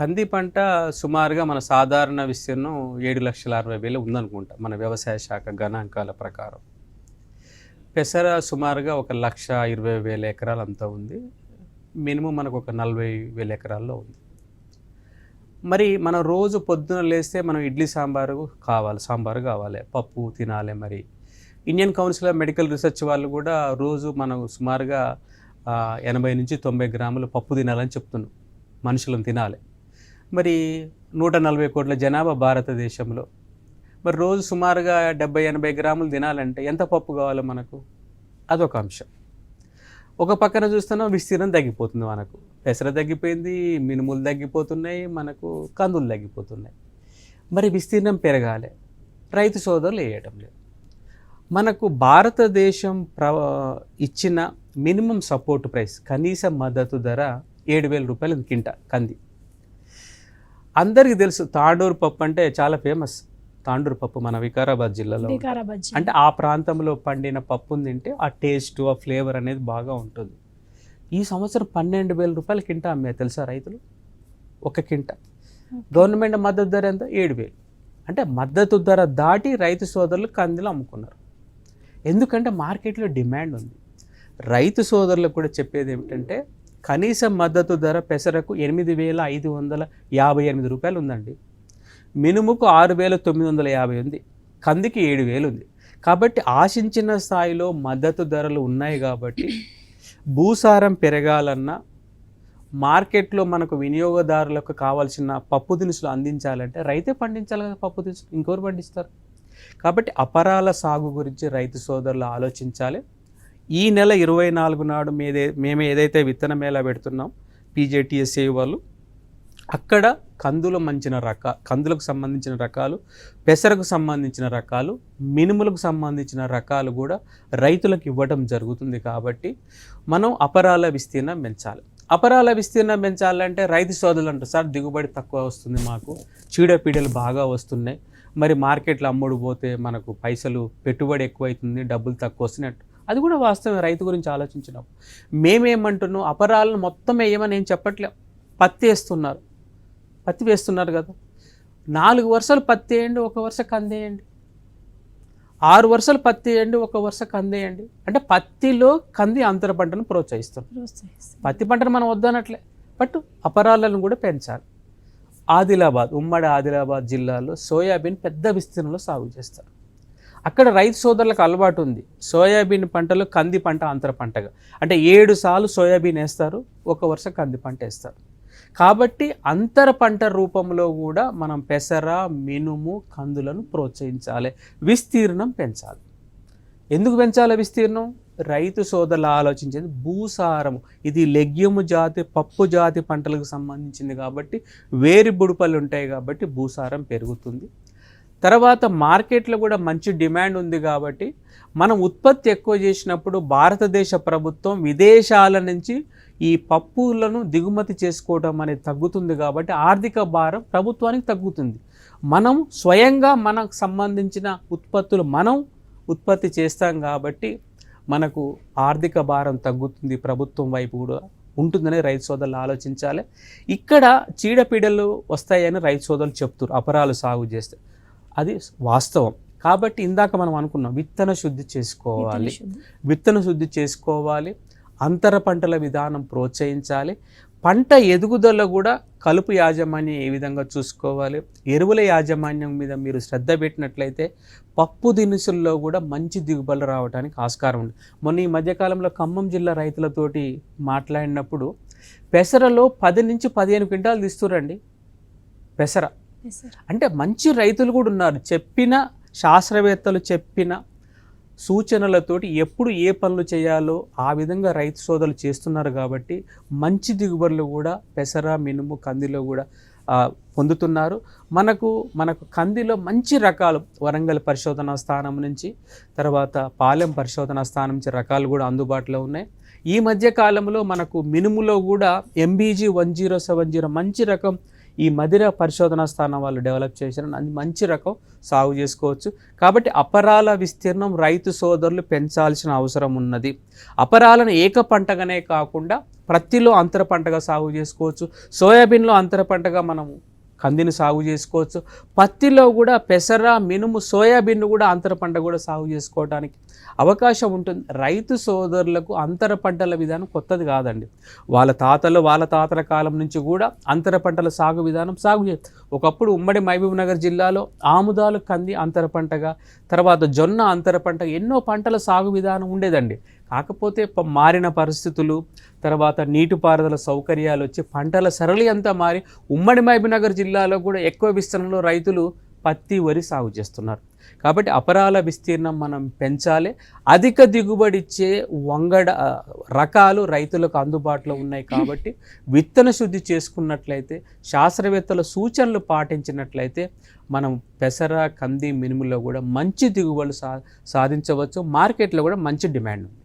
కంది పంట సుమారుగా మన సాధారణ విస్తీర్ణం ఏడు లక్షల అరవై వేలు ఉందనుకుంటా మన వ్యవసాయ శాఖ గణాంకాల ప్రకారం. పెసర సుమారుగా ఒక లక్ష ఇరవై వేల ఎకరాలు అంతా ఉంది. మినిమం మనకు ఒక నలభై వేల ఎకరాల్లో ఉంది. మరి మనం రోజు పొద్దున లేస్తే మనం ఇడ్లీ సాంబారు కావాలి సాంబారు కావాలి పప్పు తినాలి మరి. Indian Council of Medical Research వాళ్ళు కూడా రోజు మనం సుమారుగా ఎనభై నుంచి తొంభై గ్రాములు పప్పు తినాలని చెప్తున్నాం మనుషులను తినాలి. మరి నూట నలభై కోట్ల జనాభా భారతదేశంలో. మరి రోజు సుమారుగా డెబ్బై ఎనభై గ్రాములు తినాలంటే ఎంత పప్పు కావాలో మనకు? అదొక అంశం. ఒక పక్కన చూస్తున్నాం విస్తీర్ణం తగ్గిపోతుంది మనకు. పెసర తగ్గిపోయింది మినుములు తగ్గిపోతున్నాయి మనకు కందులు తగ్గిపోతున్నాయి. మరి విస్తీర్ణం పెరగాలి. రైతు సోదరులు వేయటం లేదు. మనకు భారతదేశం ప్ర ఇచ్చిన మినిమం సపోర్ట్ ప్రైస్ కనీస మద్దతు ధర ఏడు వేల రూపాయలు కింట కంది. అందరికీ తెలుసు తాండూరు పప్పు అంటే చాలా ఫేమస్. తాండూరు పప్పు మన వికారాబాద్ జిల్లాలో. వికారాబాద్. అంటే ఆ ప్రాంతంలో పండిన పప్పుని తింటే ఆ టేస్ట్ ఆ ఫ్లేవర్ అనేది బాగా ఉంటుంది. ఈ సంవత్సరం పన్నెండు వేల రూపాయల కింట అమ్మే తెలుసా రైతులు? ఒక కింట. గవర్నమెంట్ మద్దతు ధర ఎంత? ఏడు వేలు. అంటే మద్దతు ధర దాటి రైతు సోదరులు కందులు అమ్ముకున్నారు. ఎందుకంటే మార్కెట్లో డిమాండ్ ఉంది. రైతు సోదరులకు కూడా చెప్పేది ఏమిటంటే కనీస మద్దతు ధర పెసరకు ఎనిమిది వేల ఐదు వందల యాభై ఎనిమిది రూపాయలు ఉందండి. మినుముకు ఆరు వేల తొమ్మిది వందల యాభై ఉంది. కందికి ఏడు వేలు ఉంది. కాబట్టి ఆశించిన స్థాయిలో మద్దతు ధరలు ఉన్నాయి కాబట్టి భూసారం పెరగాలన్నా మార్కెట్లో మనకు వినియోగదారులకు కావాల్సిన పప్పు దినుసులు అందించాలంటే రైతే పండించాలి కదా పప్పు దినుసులు. ఇంకోరు పండిస్తారు? కాబట్టి అపరాల సాగు గురించి రైతు సోదరులు ఆలోచించాలి. ఈ నెల ఇరవై నాలుగు నాడు మీదే మేము ఏదైతే విత్తన మేళా పెడుతున్నాం పీజేటీఎస్ఏ వాళ్ళు అక్కడ కందుల మంచిన రక కందులకు సంబంధించిన రకాలు పెసరకు సంబంధించిన రకాలు మినుములకు సంబంధించిన రకాలు కూడా రైతులకు ఇవ్వడం జరుగుతుంది కాబట్టి మనం అపరాల విస్తీర్ణం పెంచాలి. అపరాల విస్తీర్ణం పెంచాలంటే రైతు సోదరులు అంటారు సార్ దిగుబడి తక్కువ వస్తుంది మాకు చీడపీడలు బాగా వస్తున్నాయి మరి మార్కెట్లో అమ్ముడు పోతే మనకు పైసలు పెట్టుబడి ఎక్కువైతుంది డబ్బులు తక్కువ వస్తున్నాయి అది కూడా వాస్తవం రైతు గురించి ఆలోచించినప్పుడు. మేమేమంటున్నాం? అపరాలను మొత్తం వేయమని ఏం చెప్పట్లే. పత్తి వేస్తున్నారు. పత్తి వేస్తున్నారు కదా. నాలుగు వరుసలు పత్తి వేయండి ఒక వరుస కందేయండి ఆరు వరుసలు పత్తి వేయండి ఒక వరుస కందేయండి అంటే పత్తిలో కంది అంతర పంటను ప్రోత్సహిస్తాం ప్రోత్సహిస్తారు. పత్తి పంటను మనం వద్దనట్లే బట్ అపరాలను కూడా పెంచాలి. ఆదిలాబాద్ ఉమ్మడి ఆదిలాబాద్ జిల్లాలో సోయాబీన్ పెద్ద విస్తీర్ణంలో సాగు చేస్తారు. అక్కడ రైతు సోదరులకు అలవాటు ఉంది. సోయాబీన్ పంటలో కంది పంట అంతర పంటగా. అంటే ఏడు సార్లు సోయాబీన్ వేస్తారు ఒక వరుస కంది పంట వేస్తారు. కాబట్టి అంతర పంట రూపంలో కూడా మనం పెసర మినుము కందులను ప్రోత్సహించాలి. విస్తీర్ణం పెంచాలి. ఎందుకు పెంచాలి విస్తీర్ణం? రైతు సోదరులు ఆలోచించేది భూసారం ఇది లెగ్యము జాతి పప్పు జాతి పంటలకు సంబంధించింది కాబట్టి వేరి బుడుపలు ఉంటాయి కాబట్టి భూసారం పెరుగుతుంది. తర్వాత మార్కెట్లో కూడా మంచి డిమాండ్ ఉంది కాబట్టి మనం ఉత్పత్తి ఎక్కువ చేసినప్పుడు భారతదేశ ప్రభుత్వం విదేశాల నుంచి ఈ పప్పులను దిగుమతి చేసుకోవడం అనేది తగ్గుతుంది కాబట్టి ఆర్థిక భారం ప్రభుత్వానికి తగ్గుతుంది. మనం స్వయంగా మనకు సంబంధించిన ఉత్పత్తులు మనం ఉత్పత్తి చేస్తాం కాబట్టి మనకు ఆర్థిక భారం తగ్గుతుంది ప్రభుత్వం వైపు కూడా ఉంటుందని రైతు సోదరులు ఆలోచించాలి. ఇక్కడ చీడపీడలు వస్తాయని రైతు సోదరులు చెప్తారు అపరాలు సాగు చేస్తే. అది వాస్తవం. కాబట్టి ఇందాక మనం అనుకున్నాం విత్తన శుద్ధి చేసుకోవాలి. విత్తన శుద్ధి. చేసుకోవాలి. అంతర పంటల విధానం ప్రోత్సహించాలి. పంట ఎదుగుదల కూడా కలుపు యాజమాన్యం ఏ విధంగా చూసుకోవాలి? ఎరువుల యాజమాన్యం మీద మీరు శ్రద్ధ పెట్టినట్లయితే పప్పు దినుసుల్లో కూడా మంచి దిగుబడులు రావడానికి ఆస్కారం ఉంది. మొన్న ఈ మధ్యకాలంలో ఖమ్మం జిల్లా రైతులతోటి మాట్లాడినప్పుడు పెసరలో పది నుంచి పదిహేను క్వింటాలు తీస్తురండి పెసర. అంటే మంచి రైతులు కూడా ఉన్నారు. చెప్పిన శాస్త్రవేత్తలు చెప్పిన సూచనలతోటి ఎప్పుడు ఏ పనులు చేయాలో ఆ విధంగా రైతు సోదరులు చేస్తున్నారు కాబట్టి మంచి దిగుబడులు కూడా పెసర మినుము కందిలో కూడా పొందుతున్నారు. మనకు మనకు కందిలో మంచి రకాలు వరంగల్ పరిశోధనా స్థానం నుంచి తర్వాత పాలెం పరిశోధనా స్థానం నుంచి రకాలు కూడా అందుబాటులో ఉన్నాయి. ఈ మధ్య కాలంలో మనకు మినుములో కూడా MBG one zero seven zero మంచి రకం ఈ మదిర పరిశోధనా స్థానం వాళ్ళు డెవలప్ చేసిన అది మంచి రకం సాగు చేసుకోవచ్చు. కాబట్టి అపరాల విస్తీర్ణం రైతు సోదరులు పెంచాల్సిన అవసరం ఉన్నది. అపరాలను ఏక పంటగానే కాకుండా ప్రత్తిలో అంతర పంటగా సాగు చేసుకోవచ్చు. సోయాబీన్లో అంతర పంటగా మనము కందిని సాగు చేసుకోవచ్చు. పత్తిలో కూడా పెసర మినుము సోయాబీన్ కూడా అంతర పంట కూడా సాగు చేసుకోవడానికి అవకాశం ఉంటుంది. రైతు సోదరులకు అంతర పంటల విధానం కొత్తది కాదండి. వాళ్ళ తాతలు వాళ్ళ తాతల కాలం నుంచి కూడా అంతర పంటల సాగు విధానం సాగు చే ఒకప్పుడు ఉమ్మడి మహబూబ్ నగర్ జిల్లాలో ఆముదాలు కంది అంతర పంటగా తర్వాత జొన్న అంతర పంట ఎన్నో పంటల సాగు విధానం ఉండేదండి. కాకపోతే మారిన పరిస్థితులు తర్వాత నీటిపారుదల సౌకర్యాలు వచ్చి పంటల సరళి అంతా మారి ఉమ్మడి మహబూబ్నగర్ జిల్లాలో కూడా ఎక్కువ విస్తరణలో రైతులు పత్తి వరి సాగు చేస్తున్నారు. కాబట్టి అపరాల విస్తీర్ణం మనం పెంచాలి. అధిక దిగుబడి ఇచ్చే వంగడ రకాలు రైతులకు అందుబాటులో ఉన్నాయి కాబట్టి విత్తన శుద్ధి చేసుకున్నట్లయితే శాస్త్రవేత్తల సూచనలు పాటించినట్లయితే మనం పెసర కంది మినుములో కూడా మంచి దిగుబడులు సా సాధించవచ్చు. మార్కెట్లో కూడా మంచి డిమాండ్ ఉంది.